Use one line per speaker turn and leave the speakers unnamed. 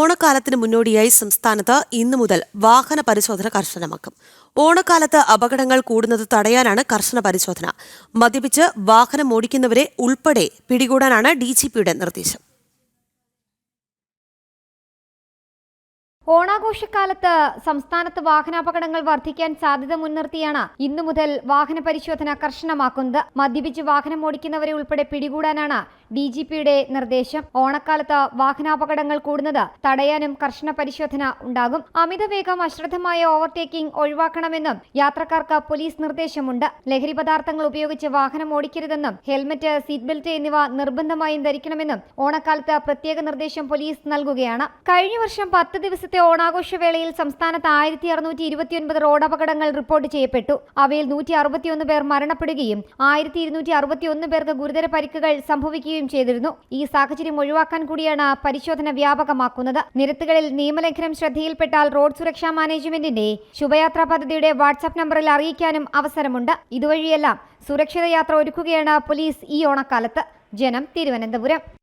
ഓണക്കാലത്തിന് മുന്നോടിയായി സംസ്ഥാനത്ത് ഇന്നു മുതൽ വാഹന പരിശോധന കർശനമാക്കും. ഓണക്കാലത്ത് അപകടങ്ങൾ കൂടുന്നത് തടയാനാണ് കർശന പരിശോധന. മദ്യപിച്ച് വാഹനം ഓടിക്കുന്നവരെ ഉൾപ്പെടെ പിടികൂടാനാണ് ഡിജിപിയുടെ നിർദ്ദേശം.
ഓണാഘോഷക്കാലത്ത് സംസ്ഥാനത്ത് വാഹനാപകടങ്ങൾ വർദ്ധിക്കാൻ സാധ്യത മുൻനിർത്തിയാണ് ഇന്നു മുതൽ വാഹന പരിശോധന കർശനമാക്കുന്നത്. മദ്യപിച്ച് വാഹനം ഓടിക്കുന്നവരെ ഉൾപ്പെടെ പിടികൂടാനാണ് ഡി ജി പിയുടെ നിർദ്ദേശം. ഓണക്കാലത്ത് വാഹനാപകടങ്ങൾ കൂടുന്നത് തടയാനും കർശന പരിശോധന ഉണ്ടാകും. അമിതവേഗം അശ്രദ്ധമായ ഓവർടേക്കിംഗ് ഒഴിവാക്കണമെന്നും യാത്രക്കാർക്ക് പോലീസ് നിർദ്ദേശമുണ്ട്. ലഹരി പദാർത്ഥങ്ങൾ ഉപയോഗിച്ച് വാഹനം ഓടിക്കരുതെന്നും ഹെൽമറ്റ് സീറ്റ് ബെൽറ്റ് എന്നിവ നിർബന്ധമായും ധരിക്കണമെന്നും ഓണക്കാലത്ത് പ്രത്യേക നിർദ്ദേശം പോലീസ് നൽകുകയാണ്. കഴിഞ്ഞ വർഷം പത്ത് ദിവസത്തെ ഓണാഘോഷവേളയിൽ സംസ്ഥാനത്ത് ആയിരത്തി അറുന്നൂറ്റി ഇരുപത്തിയൊൻപത് റോഡ് അപകടങ്ങൾ റിപ്പോർട്ട് ചെയ്യപ്പെട്ടു. അവയിൽ നൂറ്റി അറുപത്തിയൊന്ന് പേർ മരണപ്പെടുകയും ആയിരത്തി ഇരുന്നൂറ്റി അറുപത്തിയൊന്ന് പേർക്ക് ഗുരുതര പരിക്കുകൾ സംഭവിക്കുകയും ചെയ്തിരുന്നു. ഈ സാഹചര്യം ഒഴിവാക്കാൻ കൂടിയാണ് പരിശോധന വ്യാപകമാക്കുന്നത്. നിരത്തുകളിൽ നിയമലംഘനം ശ്രദ്ധയിൽപ്പെട്ടാൽ റോഡ് സുരക്ഷാ മാനേജ്മെന്റിന്റെ ശുഭയാത്രാ പദ്ധതിയുടെ വാട്സാപ്പ് നമ്പറിൽ അറിയിക്കാനും അവസരമുണ്ട്. ഇതുവഴിയെല്ലാം സുരക്ഷിത യാത്ര ഒരുക്കുകയാണ് പോലീസ് ഈ ഓണക്കാലത്ത്. ജനം തിരുവനന്തപുരം.